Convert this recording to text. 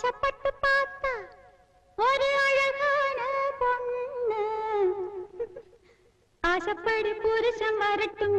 ஆசைப்பட்டு பார்த்தா ஒரு அழகான பொண்ணு. ஆசைப்படி புருஷம் வரட்டும்